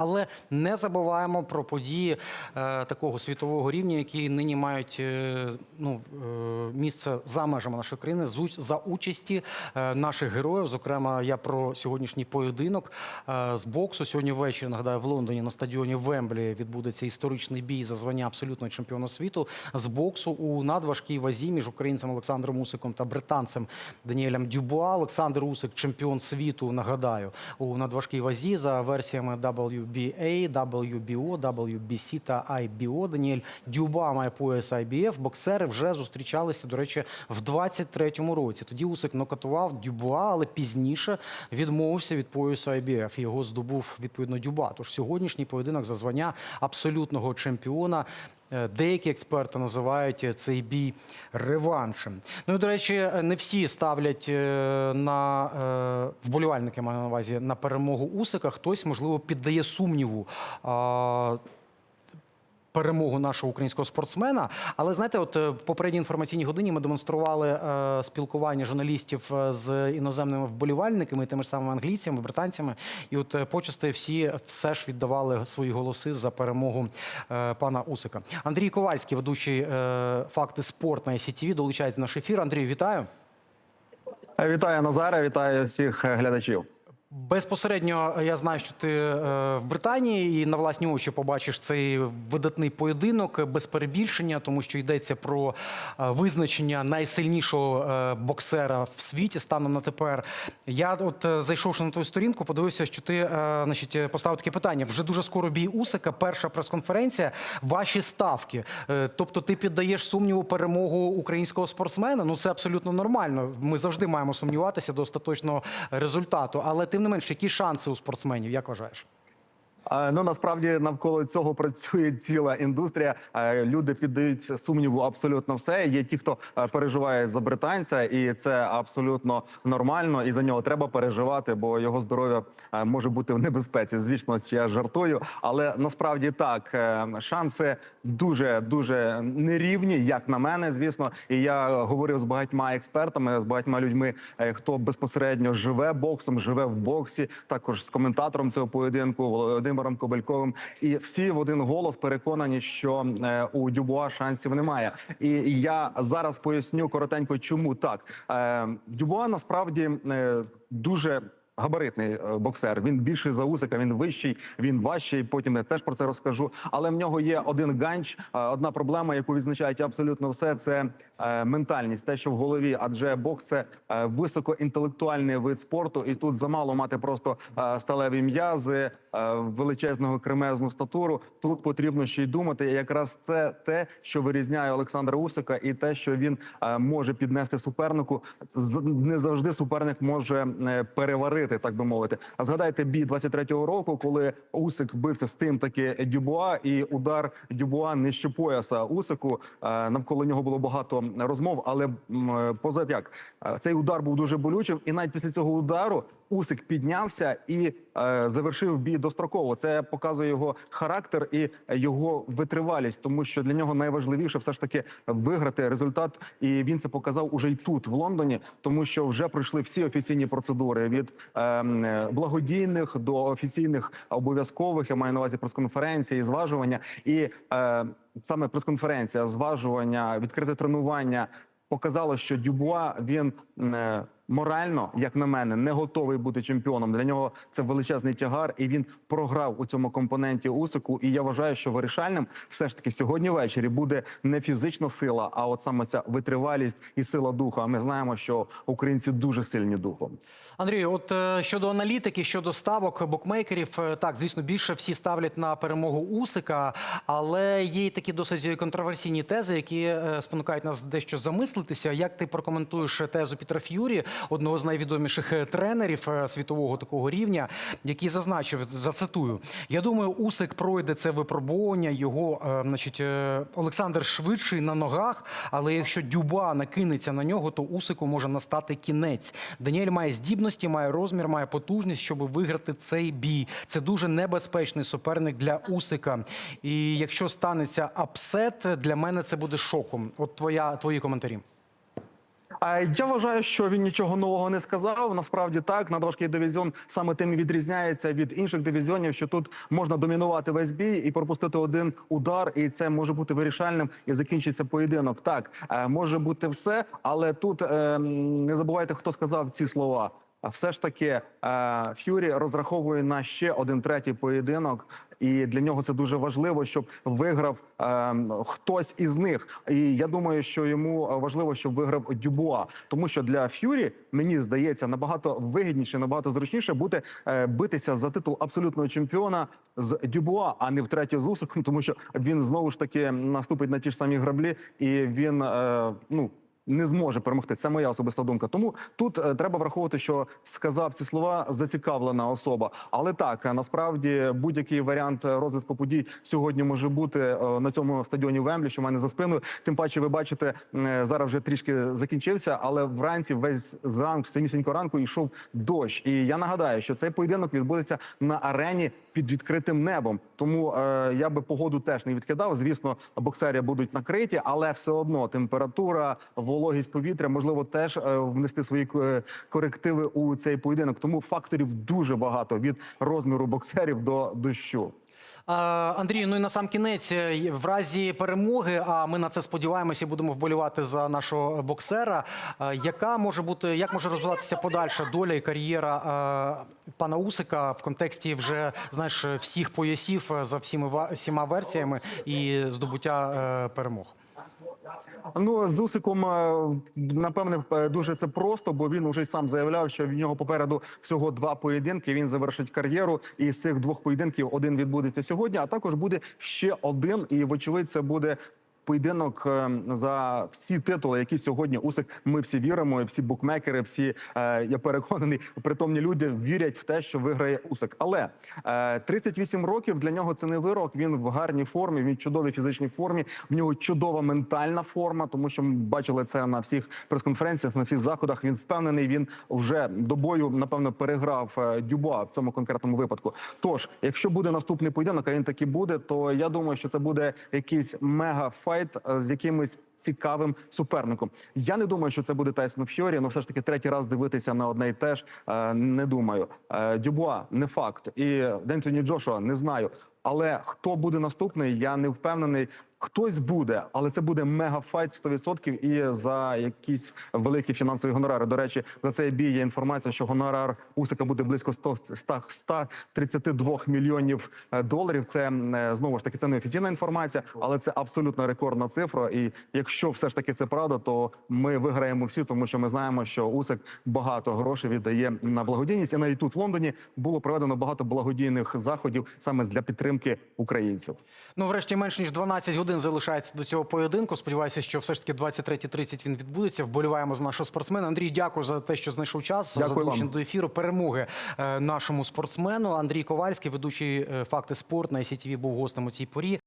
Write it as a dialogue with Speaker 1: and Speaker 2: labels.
Speaker 1: Але не забуваємо про події е, такого світового рівня, які нині мають е, ну, е, місце за межами нашої країни з за участі е, наших героїв. Зокрема, я про сьогоднішній поєдинок е, з боксу. Сьогодні ввечері нагадаю в Лондоні на стадіоні Вемблі відбудеться історичний бій за звання абсолютного чемпіона світу з боксу у надважкій вазі між українцем Олександром Усиком та британцем Даніелем Дюбуа. Олександр Усик, чемпіон світу, нагадаю, у надважкій вазі за версіями WBA, WBO, WBC та IBO. Даніель Дюба має пояс IBF. Боксери вже зустрічалися, до речі, в 23-му році. Тоді Усик нокатував Дюба, але пізніше відмовився від поясу IBF. Його здобув відповідно Дюба. Тож сьогоднішній поєдинок за звання абсолютного чемпіона. Е, Деякі експерти називають цей бій реваншем. Ну до речі, не всі ставлять е, на е, вболівальники маю на увазі на перемогу Усика. Хтось можливо піддає сумніву. Перемогу нашого українського спортсмена, але знаєте, от е, в попередній інформаційній годині ми демонстрували е, спілкування журналістів е, з іноземними вболівальниками, тими ж самими англійцями, британцями. І от почасти всі все ж віддавали свої голоси за перемогу пана Усика. Андрій Ковальський, ведучий факти спорт на СІТВ, долучається наш ефір. Андрій, вітаю.
Speaker 2: Вітаю Назаре, вітаю всіх глядачів.
Speaker 1: Безпосередньо е, я знаю, що ти е, в Британії і на власні очі побачиш цей видатний поєдинок без перебільшення, тому що йдеться про е, визначення найсильнішого боксера в світі станом на тепер. Я, от зайшовши на твою сторінку, подивився, що ти значить, поставив таке питання. Вже дуже скоро бій Усика, перша прес-конференція. Ваші ставки. Тобто, ти піддаєш сумніву перемогу українського спортсмена. Ну це абсолютно нормально. Ми завжди маємо сумніватися до остаточного результату. Але тим не менш, які шанси у спортсменів, як вважаєш?
Speaker 2: Ну насправді навколо цього працює ціла індустрія. Люди піддають сумніву абсолютно все. Є ті, хто е, переживає за британця, і це абсолютно нормально. І за нього треба переживати, бо його здоров'я е, може бути в небезпеці. Звісно, я жартую, але насправді так е, шанси дуже дуже нерівні, як на мене, звісно. І я говорив з багатьма експертами, з багатьма людьми, хто безпосередньо живе боксом, живе в боксі. Також з коментатором цього поєдинку Володимиром Кобельковим. І всі в один голос переконані, що е, у Дюбуа шансів немає. І я зараз поясню коротенько, чому так. Е, Дюбуа насправді е, дуже. Габаритний е, боксер. Він більший за Усика, він вищий, він важчий. Потім я теж про це розкажу. Але в нього є один ганч, е, одна проблема, яку відзначають абсолютно все. Це е, ментальність, те, що в голові, адже бокс це високоінтелектуальний вид спорту, і тут замало мати просто сталеві м'язи, величезного кремезну статуру. Тут потрібно ще й думати. І якраз це те, що вирізняє Олександра Усика, і те, що він може піднести супернику. Не завжди суперник може е, переварити, так би мовити. А згадайте бій 23-го року, коли Усик бився з тим таки Дюбуа, і удар Дюбуа нижче пояса Усику. Е, Навколо нього було багато розмов, але поза як е, цей удар був дуже болючим, і навіть після цього удару Усик піднявся і е, завершив бій достроково. Це показує його характер і його витривалість, тому що для нього найважливіше все ж таки виграти результат. І він це показав уже й тут, в Лондоні, тому що вже пройшли всі офіційні процедури від благодійних до офіційних обов'язкових. Я маю на увазі прес-конференції, зважування і е, саме прес-конференція, зважування, відкрите тренування показало, що Дюбуа він е, морально, як на мене, не готовий бути чемпіоном. Для нього це величезний тягар, і він програв у цьому компоненті Усику. І я вважаю, що вирішальним все ж таки сьогодні ввечері буде не фізична сила, а от саме ця витривалість і сила духу. А ми знаємо, що українці дуже сильні духом.
Speaker 1: Андрію, от е, щодо аналітики, щодо ставок букмекерів, е, так звісно, більше всі ставлять на перемогу Усика, але є й такі досить контроверсійні тези, які е, спонукають нас дещо замислитися. Як ти прокоментуєш тезу Пітра Ф'юрі, одного з найвідоміших е, тренерів е, світового такого рівня, який зазначив, зацитую: я думаю, Усик пройде це випробування. Його, е, значить, Олександр швидший на ногах, але якщо Дюба накинеться на нього, то Усику може настати кінець. Даніель має здібності, має розмір, має потужність, щоб виграти цей бій. Це дуже небезпечний суперник для Усика. І якщо станеться апсет, для мене це буде шоком. От твоя твої коментарі.
Speaker 2: Я вважаю, що він нічого нового не сказав. Насправді так, надважкий дивізіон саме тим і відрізняється від інших дивізіонів, що тут можна домінувати весь бій і пропустити один удар, і це може бути вирішальним і закінчиться поєдинок. Так е, може бути все, але тут е, не забувайте, хто сказав ці слова. Все ж таки е, Ф'юрі розраховує на ще один третій поєдинок, і для нього це дуже важливо, щоб виграв е, хтось із них. І я думаю, що йому важливо, щоб виграв Дюбуа, тому що для Ф'юрі мені здається набагато вигідніше, набагато зручніше бути е, битися за титул абсолютного чемпіона з Дюбуа, а не втретє з Усиком, тому що він знову ж таки наступить на ті ж самі граблі, і він ну не зможе перемогти. Це моя особиста думка. Тому тут е, треба враховувати, що сказав ці слова зацікавлена особа. Але так е, насправді будь-який варіант е, розвитку подій сьогодні може бути на цьому стадіоні Вемблі, що в мене за спиною. Тим паче, ви бачите, зараз вже трішки закінчився, але вранці весь зранку, з самісінько ранку йшов дощ. І я нагадаю, що цей поєдинок відбудеться на арені під відкритим небом. Тому е, я би погоду теж не відкидав. Звісно, боксерія будуть накриті, але все одно температура, вологість повітря можливо теж е, внести свої е, корективи у цей поєдинок. Тому факторів дуже багато від розміру боксерів до дощу.
Speaker 1: Андрію, ну і на сам кінець, е, в разі перемоги, а ми на це сподіваємося будемо вболівати за нашого боксера. Яка може бути, як може розвиватися подальша доля і кар'єра пана Усика в контексті вже знаєш всіх поясів за всіми ва- всіма версіями і здобуття перемог?
Speaker 2: Ну з Усиком е, напевне е, дуже це просто, бо він уже сам заявляв, що в нього попереду всього два поєдинки. Він завершить кар'єру, і з цих двох поєдинків один відбудеться сьогодні. А також буде ще один, і вочевидь, це буде. Поєдинок е, за всі титули, які сьогодні Усик. Ми всі віримо, всі букмекери, всі е, я переконаний, притомні люди вірять в те, що виграє Усик. Але е, 38 років для нього це не вирок. Він в гарній формі, він в чудовій фізичній формі. В нього чудова ментальна форма, тому що ми бачили це на всіх прес-конференціях, на всіх заходах. Він впевнений. Він вже до бою напевно переграв е, Дюбуа в цьому конкретному випадку. Тож, якщо буде наступний поєдинок, а він таки буде, то я думаю, що це буде якийсь мега файт е, з якимось. Цікавим суперником. Я не думаю, що це буде Тайсон Фьорі, але все ж таки третій раз дивитися на одне і те ж е, не думаю. Е, Дюбуа не факт, і Дентоні Джошуа не знаю. Але хто буде наступний, я не впевнений. Хтось буде, але це буде мегафайт 100% і за якісь великі фінансові гонорари. До речі, за цей бій є інформація, що гонорар Усика буде близько 100, 100, 132 мільйонів е, доларів. Це е, знову ж таки це не офіційна інформація, але це абсолютно рекордна цифра. І якщо все ж таки це правда, то ми виграємо всі, тому що ми знаємо, що Усик багато грошей віддає на благодійність. І навіть тут в Лондоні було проведено багато благодійних заходів саме для підтримки українців.
Speaker 1: Ну, врешті, менш ніж 12 годин залишається до цього поєдинку. Сподіваюся, що все ж таки 23.30 він відбудеться. Вболіваємо за нашого спортсмена. Андрій, дякую за те, що знайшов час за
Speaker 2: Дякую
Speaker 1: долучення до ефіру. Перемоги е, нашому спортсмену. Андрій Ковальський, ведучий е, факти спорт на ICTV, був гостем у цій порі.